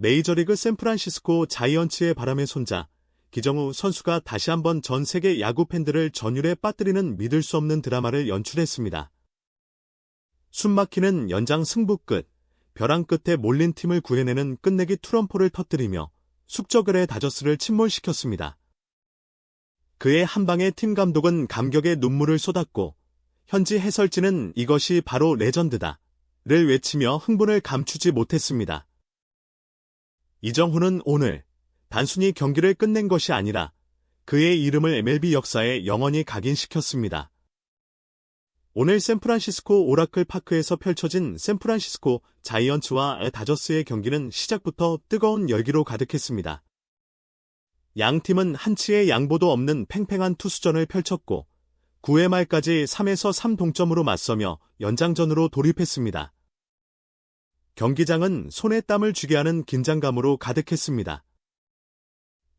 메이저리그 샌프란시스코 자이언츠의 바람의 손자 기정우 선수가 다시 한번 전 세계 야구 팬들을 전율에 빠뜨리는 믿을 수 없는 드라마를 연출했습니다. 숨막히는 연장 승부 끝, 벼랑 끝에 몰린 팀을 구해내는 끝내기 투런포를 터뜨리며 숙적을해 다저스를 침몰시켰습니다. 그의 한 방에 팀 감독은 감격의 눈물을 쏟았고 현지 해설진은 이것이 바로 레전드다. 를 외치며 흥분을 감추지 못했습니다. 이정훈은 오늘 단순히 경기를 끝낸 것이 아니라 그의 이름을 MLB 역사에 영원히 각인시켰습니다. 오늘 샌프란시스코 오라클 파크에서 펼쳐진 샌프란시스코 자이언츠와 다저스의 경기는 시작부터 뜨거운 열기로 가득했습니다. 양 팀은 한치의 양보도 없는 팽팽한 투수전을 펼쳤고 9회 말까지 3에서 3 동점으로 맞서며 연장전으로 돌입했습니다. 경기장은 손에 땀을 쥐게 하는 긴장감으로 가득했습니다.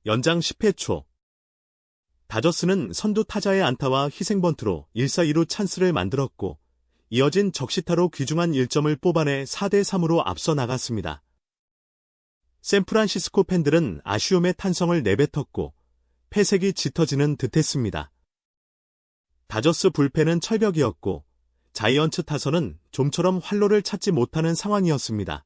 연장 10회 초 다저스는 선두 타자의 안타와 희생번트로 1사2루 찬스를 만들었고 이어진 적시타로 귀중한 1점을 뽑아내 4대3으로 앞서 나갔습니다. 샌프란시스코 팬들은 아쉬움의 탄성을 내뱉었고 폐색이 짙어지는 듯했습니다. 다저스 불펜은 철벽이었고 자이언츠 타선은 좀처럼 활로를 찾지 못하는 상황이었습니다.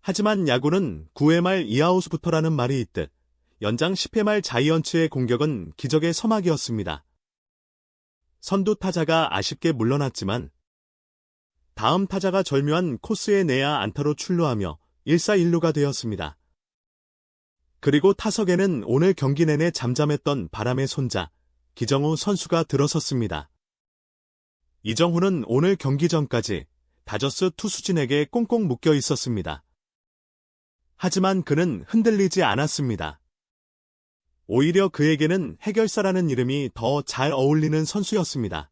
하지만 야구는 9회 말 이아웃부터라는 말이 있듯 연장 10회 말 자이언츠의 공격은 기적의 서막이었습니다. 선두 타자가 아쉽게 물러났지만 다음 타자가 절묘한 코스에 내야 안타로 출루하며 1사1루가 되었습니다. 그리고 타석에는 오늘 경기 내내 잠잠했던 바람의 손자 기정우 선수가 들어섰습니다. 이정후는 오늘 경기 전까지 다저스 투수진에게 꽁꽁 묶여 있었습니다. 하지만 그는 흔들리지 않았습니다. 오히려 그에게는 해결사라는 이름이 더 잘 어울리는 선수였습니다.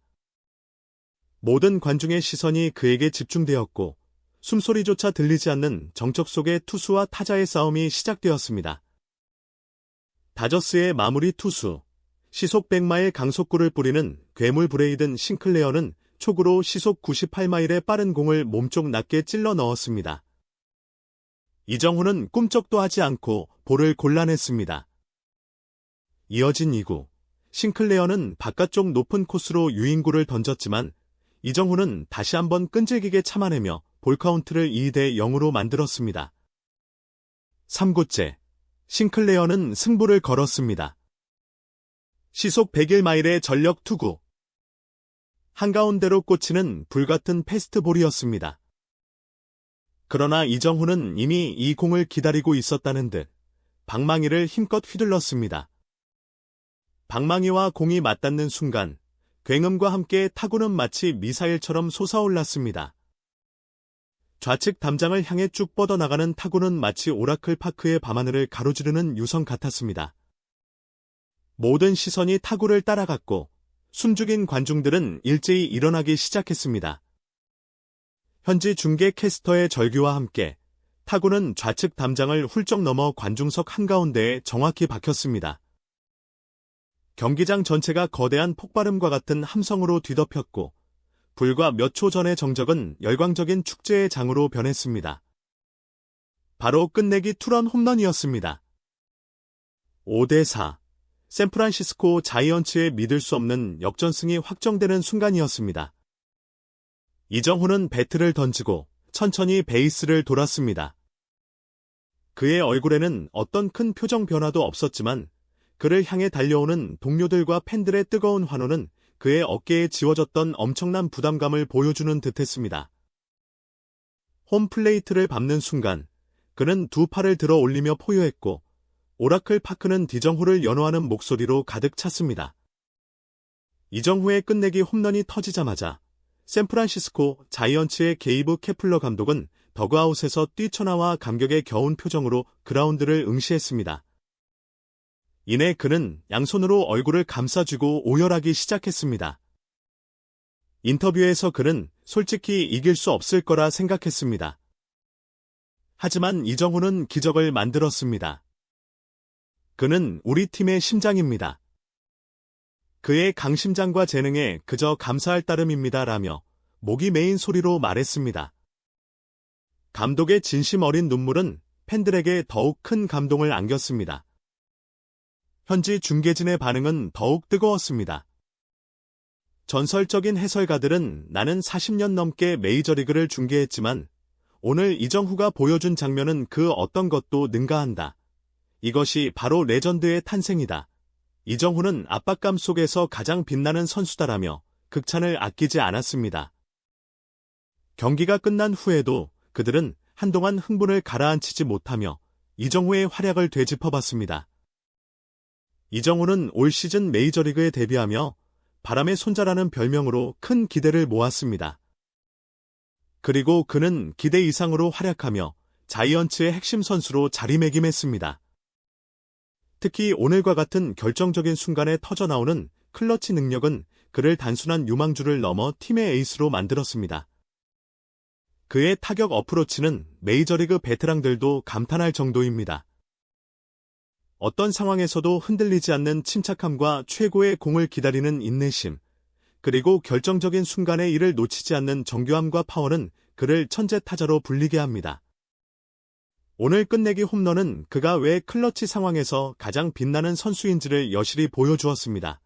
모든 관중의 시선이 그에게 집중되었고 숨소리조차 들리지 않는 정적 속의 투수와 타자의 싸움이 시작되었습니다. 다저스의 마무리 투수, 시속 100마일 강속구를 뿌리는 괴물 브레이든 싱클레어는 촉으로 시속 98마일의 빠른 공을 몸쪽 낮게 찔러 넣었습니다. 이정훈은 꿈쩍도 하지 않고 볼을 골라냈습니다. 이어진 2구, 싱클레어는 바깥쪽 높은 코스로 유인구를 던졌지만 이정훈은 다시 한번 끈질기게 참아내며 볼카운트를 2대 0으로 만들었습니다. 3구째, 싱클레어는 승부를 걸었습니다. 시속 101마일의 전력 투구, 한가운데로 꽂히는 불같은 패스트볼이었습니다. 그러나 이정훈은 이미 이 공을 기다리고 있었다는 듯 방망이를 힘껏 휘둘렀습니다. 방망이와 공이 맞닿는 순간 굉음과 함께 타구는 마치 미사일처럼 솟아올랐습니다. 좌측 담장을 향해 쭉 뻗어나가는 타구는 마치 오라클 파크의 밤하늘을 가로지르는 유성 같았습니다. 모든 시선이 타구를 따라갔고 숨죽인 관중들은 일제히 일어나기 시작했습니다. 현지 중계 캐스터의 절규와 함께 타구는 좌측 담장을 훌쩍 넘어 관중석 한가운데에 정확히 박혔습니다. 경기장 전체가 거대한 폭발음과 같은 함성으로 뒤덮였고 불과 몇 초 전의 정적은 열광적인 축제의 장으로 변했습니다. 바로 끝내기 투런 홈런이었습니다. 5대4 샌프란시스코 자이언츠의 믿을 수 없는 역전승이 확정되는 순간이었습니다. 이정훈은 배트를 던지고 천천히 베이스를 돌았습니다. 그의 얼굴에는 어떤 큰 표정 변화도 없었지만 그를 향해 달려오는 동료들과 팬들의 뜨거운 환호는 그의 어깨에 지워졌던 엄청난 부담감을 보여주는 듯했습니다. 홈플레이트를 밟는 순간 그는 두 팔을 들어 올리며 포효했고 오라클 파크는 디정후를 연호하는 목소리로 가득 찼습니다. 이정후의 끝내기 홈런이 터지자마자 샌프란시스코 자이언츠의 게이브 케플러 감독은 더그아웃에서 뛰쳐나와 감격의 겨운 표정으로 그라운드를 응시했습니다. 이내 그는 양손으로 얼굴을 감싸쥐고 오열하기 시작했습니다. 인터뷰에서 그는 솔직히 이길 수 없을 거라 생각했습니다. 하지만 이정후는 기적을 만들었습니다. 그는 우리 팀의 심장입니다. 그의 강심장과 재능에 그저 감사할 따름입니다. 라며 목이 메인 소리로 말했습니다. 감독의 진심 어린 눈물은 팬들에게 더욱 큰 감동을 안겼습니다. 현지 중계진의 반응은 더욱 뜨거웠습니다. 전설적인 해설가들은 나는 40년 넘게 메이저리그를 중계했지만 오늘 이정후가 보여준 장면은 그 어떤 것도 능가한다. 이것이 바로 레전드의 탄생이다. 이정후는 압박감 속에서 가장 빛나는 선수다라며 극찬을 아끼지 않았습니다. 경기가 끝난 후에도 그들은 한동안 흥분을 가라앉히지 못하며 이정후의 활약을 되짚어봤습니다. 이정후는 올 시즌 메이저리그에 데뷔하며 바람의 손자라는 별명으로 큰 기대를 모았습니다. 그리고 그는 기대 이상으로 활약하며 자이언츠의 핵심 선수로 자리매김했습니다. 특히 오늘과 같은 결정적인 순간에 터져나오는 클러치 능력은 그를 단순한 유망주를 넘어 팀의 에이스로 만들었습니다. 그의 타격 어프로치는 메이저리그 베테랑들도 감탄할 정도입니다. 어떤 상황에서도 흔들리지 않는 침착함과 최고의 공을 기다리는 인내심, 그리고 결정적인 순간에 이를 놓치지 않는 정교함과 파워는 그를 천재 타자로 불리게 합니다. 오늘 끝내기 홈런은 그가 왜 클러치 상황에서 가장 빛나는 선수인지를 여실히 보여주었습니다.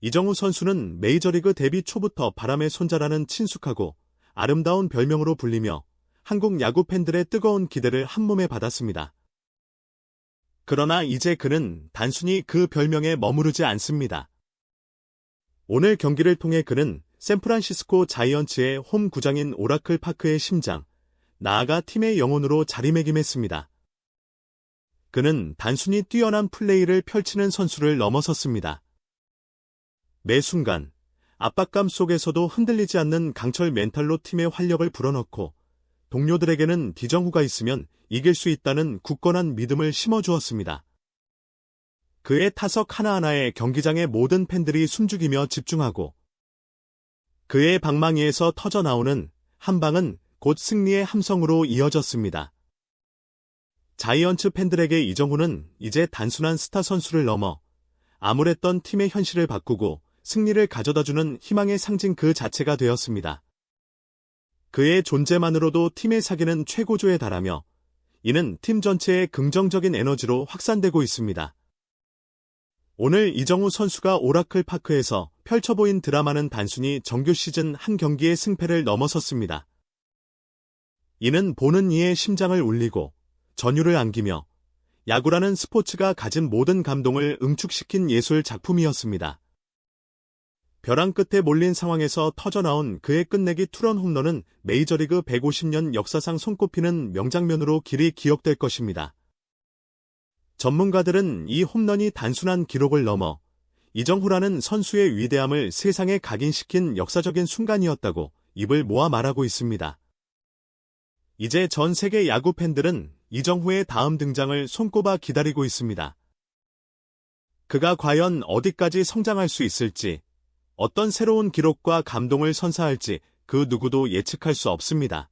이정우 선수는 메이저리그 데뷔 초부터 바람의 손자라는 친숙하고 아름다운 별명으로 불리며 한국 야구 팬들의 뜨거운 기대를 한몸에 받았습니다. 그러나 이제 그는 단순히 그 별명에 머무르지 않습니다. 오늘 경기를 통해 그는 샌프란시스코 자이언츠의 홈 구장인 오라클 파크의 심장, 나아가 팀의 영혼으로 자리매김했습니다. 그는 단순히 뛰어난 플레이를 펼치는 선수를 넘어섰습니다. 매 순간, 압박감 속에서도 흔들리지 않는 강철 멘탈로 팀의 활력을 불어넣고 동료들에게는 디정후가 있으면 이길 수 있다는 굳건한 믿음을 심어주었습니다. 그의 타석 하나하나에 경기장의 모든 팬들이 숨죽이며 집중하고 그의 방망이에서 터져나오는 한 방은 곧 승리의 함성으로 이어졌습니다. 자이언츠 팬들에게 이정후는 이제 단순한 스타 선수를 넘어 암울했던 팀의 현실을 바꾸고 승리를 가져다주는 희망의 상징 그 자체가 되었습니다. 그의 존재만으로도 팀의 사기는 최고조에 달하며 이는 팀 전체의 긍정적인 에너지로 확산되고 있습니다. 오늘 이정우 선수가 오라클 파크에서 펼쳐 보인 드라마는 단순히 정규 시즌 한 경기의 승패를 넘어섰습니다. 이는 보는 이의 심장을 울리고 전율을 안기며 야구라는 스포츠가 가진 모든 감동을 응축시킨 예술 작품이었습니다. 벼랑 끝에 몰린 상황에서 터져나온 그의 끝내기 투런 홈런은 메이저리그 150년 역사상 손꼽히는 명장면으로 길이 기억될 것입니다. 전문가들은 이 홈런이 단순한 기록을 넘어 이정후라는 선수의 위대함을 세상에 각인시킨 역사적인 순간이었다고 입을 모아 말하고 있습니다. 이제 전 세계 야구 팬들은 이정후의 다음 등장을 손꼽아 기다리고 있습니다. 그가 과연 어디까지 성장할 수 있을지 어떤 새로운 기록과 감동을 선사할지 그 누구도 예측할 수 없습니다.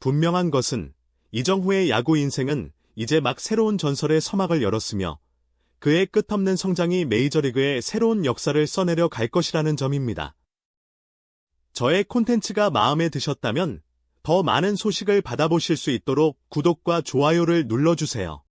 분명한 것은 이정후의 야구 인생은 이제 막 새로운 전설의 서막을 열었으며 그의 끝없는 성장이 메이저리그에 새로운 역사를 써내려 갈 것이라는 점입니다. 저의 콘텐츠가 마음에 드셨다면 더 많은 소식을 받아보실 수 있도록 구독과 좋아요를 눌러주세요.